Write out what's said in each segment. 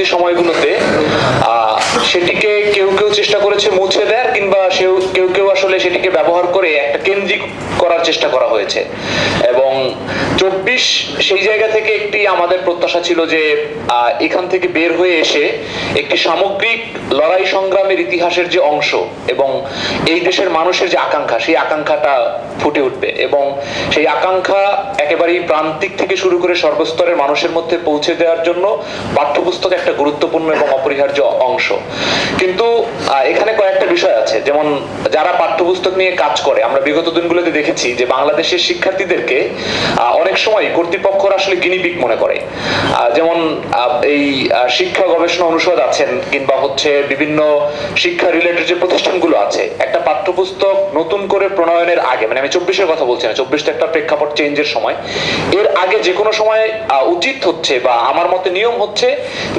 পরবর্তী সময়গুলোতে সেটিকে কেউ কেউ চেষ্টা করেছে মুছে দেয় কিংবা সেও, কেউ কেউ আসলে সেটিকে ব্যবহার করে একটা কেন্দ্রিক করার চেষ্টা করা হয়েছে। এবং চব্বিশ সেই জায়গা থেকে একটি আমাদের প্রত্যাশা ছিল যে এখান থেকে বের হয়ে এসে একটি সামগ্রিক লড়াই সংগ্রামের ইতিহাসের যে অংশ এবং এই দেশের মানুষের যে আকাঙ্ক্ষা সেই আকাঙ্ক্ষাটা ফুটে উঠবে এবং সেই আকাঙ্ক্ষা একেবারেই প্রান্তিক থেকে শুরু করে সর্বস্তরের মানুষের মধ্যে পৌঁছে দেওয়ার জন্য পাঠ্যপুস্তক একটা গুরুত্বপূর্ণ এবং অপরিহার্য অংশ। কিন্তু এখানে কয়েকটা বিষয় আছে। যেমন যারা পাঠ্যপুস্তক নিয়ে কাজ করে আমরা বিগত দিনগুলোতে দেখেছি যে বাংলাদেশের শিক্ষার্থীদেরকে আহ, অনেক সময় কর্তৃপক্ষরা আসলে গিনিপিক মনে করে। যেমন এই শিক্ষা গবেষণা অনুষদ আছেন কিংবা হচ্ছে বিভিন্ন শিক্ষা রিলেটেড যে প্রতিষ্ঠানগুলো আছে, একটা পাঠ্যপুস্তক নতুন করে প্রণয়নের আগে মানে আমি চব্বিশের কথা বলছি না, চব্বিশটা একটা প্রেক্ষাপট চেঞ্জের সময়, এর আগে যে কোনো সময় উচিত হচ্ছে বা আমার মতে নিয়ম হচ্ছে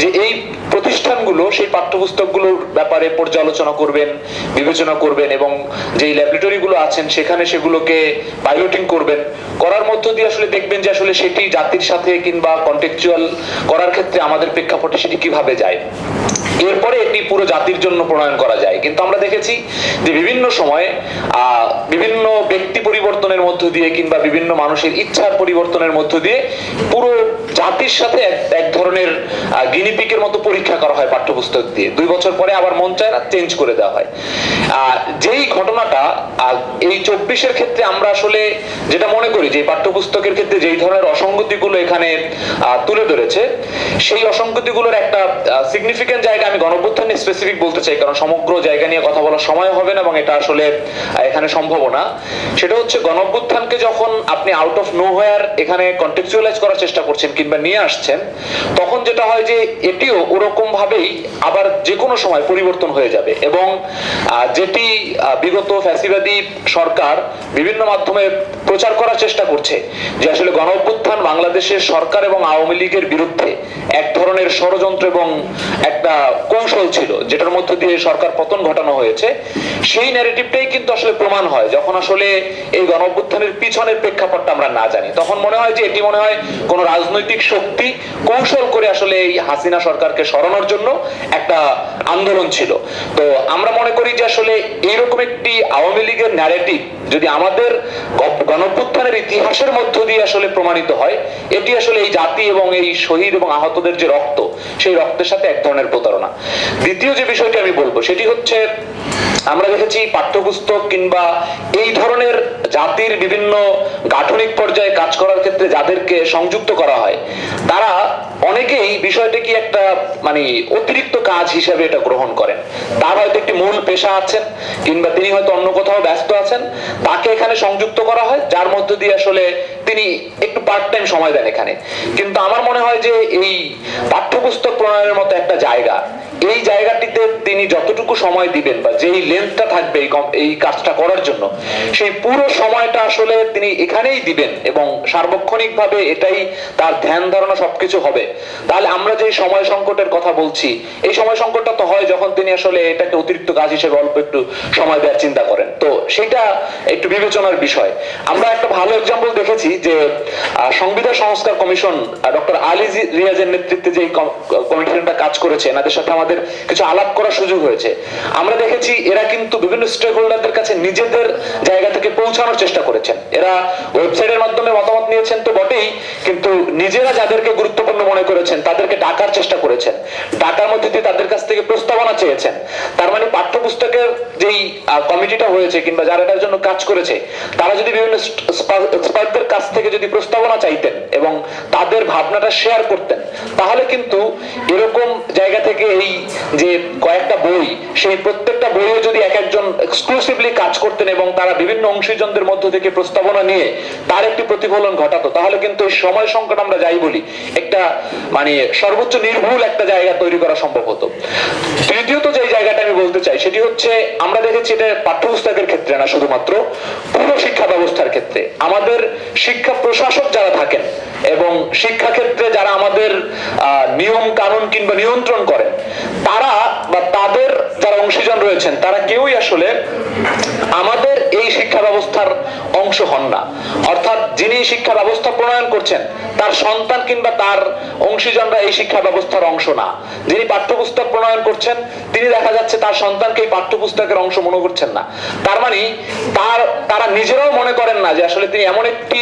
যে এই প্রতিষ্ঠানগুলো সেই পাঠ্যপুস্তকগুলোর ব্যাপারে পর্যালোচনা করবেন, বিবেচনা করবেন এবং যেই ল্যাবরেটরিগুলো আছেন সেখানে সেগুলোকে পাইলটিং করবেন, করার মধ্য দিয়ে আসলে দেখবেন যে আসলে সেটি জাতির সাথে কিংবা কন্টেকচুয়াল করার ক্ষেত্রে আমাদের প্রেক্ষাপটে সেটি কীভাবে যায়। এরপরে এটি পুরো জাতির জন্য প্রণয়ন করা যায়। কিন্তু আমরা দেখেছি যে বিভিন্ন সময়ে বিভিন্ন ব্যক্তি পরিবর্তনের মধ্য দিয়ে কিংবা বিভিন্ন মানুষের ইচ্ছার পরিবর্তনের মধ্য দিয়ে পুরো জাতির সাথে এক ধরনের গিনিপিকের মতো পরীক্ষা করা হয় পাঠ্যপুস্তক দিয়ে। দুই বছর পরে আবার মন চায় না চেঞ্জ করে দেওয়া হয়। যেই ঘটনাটা এই চব্বিশের ক্ষেত্রে আমরা আসলে যেটা মনে করি যে পাঠ্যপুস্তকের ক্ষেত্রে যেই ধরনের অসঙ্গতিগুলো এখানে তুলে ধরেছে, সেই অসঙ্গতিগুলোর একটা সিগনিফিকেন্ট জায়গা আমি গণঅভ্যুত্থান স্পেসিফিক বলতে চাই, কারণ সমগ্র জায়গা নিয়ে কথা বলার সময় হবে না এবং এটা আসলে এখানে সম্ভব না। সেটা হচ্ছে গণঅভ্যুত্থানকে যখন আপনি আউট অফ নো এখানে কন্টেক্সচুয়ালাইজ করার চেষ্টা করছেন কিংবা নিয়ে আসছেন, তখন যেটা হয় যে এটিও ওরকম ভাবেই আবার যে কোনো সময় পরিবর্তন হয়ে যাবে এবং যেটি বিগত ফ্যাসিবাদী সরকার বিভিন্ন মাধ্যমে প্রচার করার চেষ্টা করছে, যে আসলে গণ অভ্যুত্থান বাংলাদেশের সরকার এবং আওয়ামী লীগের বিরুদ্ধে এক ধরনের ষড়যন্ত্র এবং একটা কৌশল ছিল, যেটার মধ্য দিয়ে সরকার পতন ঘটানো হয়েছে। সেই ন্যারেটিভটাই কিন্তু আসলে প্রমাণ হয়, যখন আসলে এই গণ অভ্যুত্থানের পিছনের প্রেক্ষাপটটা আমরা না জানি। তখন মনে হয় যে এটি মনে হয় কোন রাজনৈতিক শক্তি কৌশল করে আসলে এই হাসিনা সরকারকে সরানোর জন্য একটা আন্দোলন ছিল। তো আমরা মনে করি যে আসলে এইরকম একটি আওয়ামী লীগের ন্যারেটিভ যদি আমাদের গণপুত্থানের ইতিহাসের মধ্য দিয়ে আসলে প্রমাণিত হয়, এটি আসলে এই জাতি এবং এই শহীদ এবং আহতদের যে রক্ত সেই রক্তের সাথে এক ধরনের প্রতারণা। দ্বিতীয় যে বিষয়টি আমি বলব, সেটি হচ্ছে আমরা দেখেছি পাঠ্যপুস্তক কিংবা এই ধরনের জাতির বিভিন্ন গাঠনিক পর্যায়ে কাজ করার ক্ষেত্রে যাদেরকে সংযুক্ত করা হয়, তারা অনেকেই বিষয়টা কি একটা মানে অতিরিক্ত কাজ হিসেবে এটা গ্রহণ করেন। তার হয়তো একটি মূল পেশা আছেন, কিংবা তিনি হয়তো অন্য কোথাও ব্যস্ত আছেন, তাকে এখানে সংযুক্ত করা হয়, যার মধ্য দিয়ে আসলে তিনি একটু পার্ট টাইম সময় দেন এখানে। কিন্তু আমার মনে হয় যে এই পাঠ্যপুস্তক প্রণয়নের মতো একটা জায়গা। এই জায়গাটিতে তিনি যতটুকু সময় দিবেন বা যেই লেন্থটা থাকবে এই কাজটা করার জন্য, সেই পুরো সময়টা আসলে তিনি এখানেই দিবেন এবং সার্বক্ষণিক ভাবে এটাই তার ধ্যান ধারণা সবকিছু হবে। তাহলে আমরা যে সময় সংকটের কথা বলছি, এই সময় সংকটটা তো হয় যখন তিনি আসলে এটাকে অতিরিক্ত কাজ হিসেবে অল্প একটু সময় দেওয়ার চিন্তা করেন। তো সেটা একটু বিবেচনার বিষয়। আমরা একটা ভালো এক্সাম্পল দেখেছি যে সংবিধান সংস্কার কমিশন ডক্টর আলিজি রিয়াজের নেতৃত্বে যে কমিশনটা কাজ করেছে, এনাদের সাথে আমাদের কিছু আলাপ করার সুযোগ হয়েছে। আমরা দেখেছি এরা কিন্তু বিভিন্ন স্টেক হোল্ডারদের কাছে নিজেদের জায়গা থেকে পৌঁছানোর চেষ্টা করেছেন। এরা ওয়েবসাইটের মাধ্যমে মতামত নিয়েছেন তো বটেই, কিন্তু নিজেরা যাদেরকে গুরুত্বপূর্ণ মনে করেছেন, তাদেরকে ডাকার চেষ্টা করেছেন। ডাকার মধ্যে দিয়ে তাদের কাছ থেকে প্রস্তাবনা চেয়েছেন। তার মানে পাঠ্যপুস্তকের যেই কমিটিটা হয়েছে কিংবা যারা এটার জন্য কাজ করেছে, তারা যদি বিভিন্ন এক্সপার্টদের কাছ থেকে যদি প্রস্তাবনা চাইতেন এবং তাদের ভাবনাটা শেয়ার করতেন তাহলে কিন্তু এরকম জায়গা থেকে এই যে কয়েকটা বই, সেই প্রত্যেকটা বইয়ে যদি এক একজন এক্সক্লুসিভলি কাজ করতেন এবং তারা বিভিন্ন অংশীজনদের মধ্য থেকে প্রস্তাবনা নিয়ে তার একটি প্রতিফলন ঘটাতো, তাহলে কিন্তু এই সময় সংকট আমরা যাই বলি। একটা মানে সর্বোচ্চ নির্ভুল একটা জায়গা তৈরি করা সম্ভব হতো। তৃতীয়ত যে জায়গাটা আমি বলতে চাই, সেটি হচ্ছে আমরা দেখেছি এটা পাঠ্যপুস্তকের ক্ষেত্রে না শুধুমাত্র, পুরো শিক্ষা ব্যবস্থার ক্ষেত্রে। আমাদের শিক্ষা প্রশাসক যারা থাকেন এবং শিক্ষাক্ষেত্রে যারা আমাদের নিয়ম কানুন কিংবা নিয়ন্ত্রণ করেন, তারা বা তাদের যারা অংশীজন রয়েছেন, তারা কেউই আসলে আমাদের এই শিক্ষা ব্যবস্থার অংশ হন না। অর্থাৎ যিনি শিক্ষা ব্যবস্থা প্রণয়ন করছেন, তার সন্তান কিংবা তার অংশীজনরা এই শিক্ষা ব্যবস্থার অংশ না। যিনি পাঠ্যপুস্তক প্রণয়ন করছেন, তিনি দেখা যাচ্ছে তার সন্তানকে এই পাঠ্যপুস্তকের অংশ মনে করছেন না। তার মানে তার, তারা নিজেরাও মনে করেন না যে আসলে তিনি এমন একটি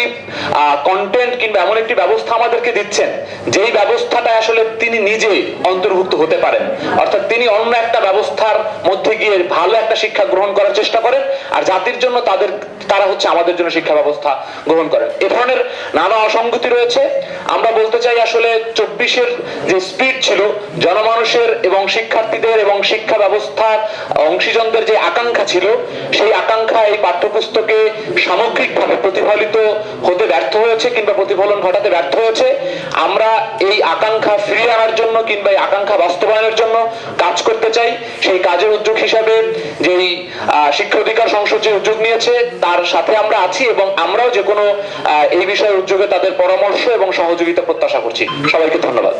কন্টেন্ট কিংবা এমন একটি ব্যবস্থা আমাদেরকে দিচ্ছেন, যেই ব্যবস্থাটা আসলে তিনি নিজে অন্তর্ভুক্ত হতে পারেন। অর্থাৎ তিনি অন্য একটা ব্যবস্থার মধ্যে গিয়ে ভালো একটা শিক্ষা গ্রহণ করার চেষ্টা করেন, আর জাতির জন্য তাদের, তারা হচ্ছে আমাদের জন্য শিক্ষা ব্যবস্থা গ্রহণ করেন। এ ধরনের নানা অসঙ্গতি রয়েছে। আমরা বলতে চাই আসলে চব্বিশের যে স্পিড ছিল, জনমানুষের এবং শিক্ষার্থীদের এবং শিক্ষা ব্যবস্থার অংশীজনদের যে আকাঙ্ক্ষা ছিল, সেই আকাঙ্ক্ষা এই পাঠ্যপুস্তকে সামগ্রিকভাবে প্রতিফলিত হতে ব্যর্থ হয়েছে কিংবা প্রতিফলন ঘটাতে ব্যর্থ হয়েছে। আমরা এই আকাঙ্ক্ষা ফিরিয়ে আনার জন্য কিংবা এই আকাঙ্ক্ষা বাস্তবায়নের জন্য কাজ করতে চাই। সেই কাজের উদ্যোগ হিসাবে যেই শিক্ষা অধিকার সংসদ যে উদ্যোগ নিয়েছে, তার সাথে আমরা আছি এবং আমরাও যে কোনো এই বিষয়ে উদ্যোগে তাদের পরামর্শ এবং সহযোগিতা প্রত্যাশা করছি। সবাইকে ধন্যবাদ।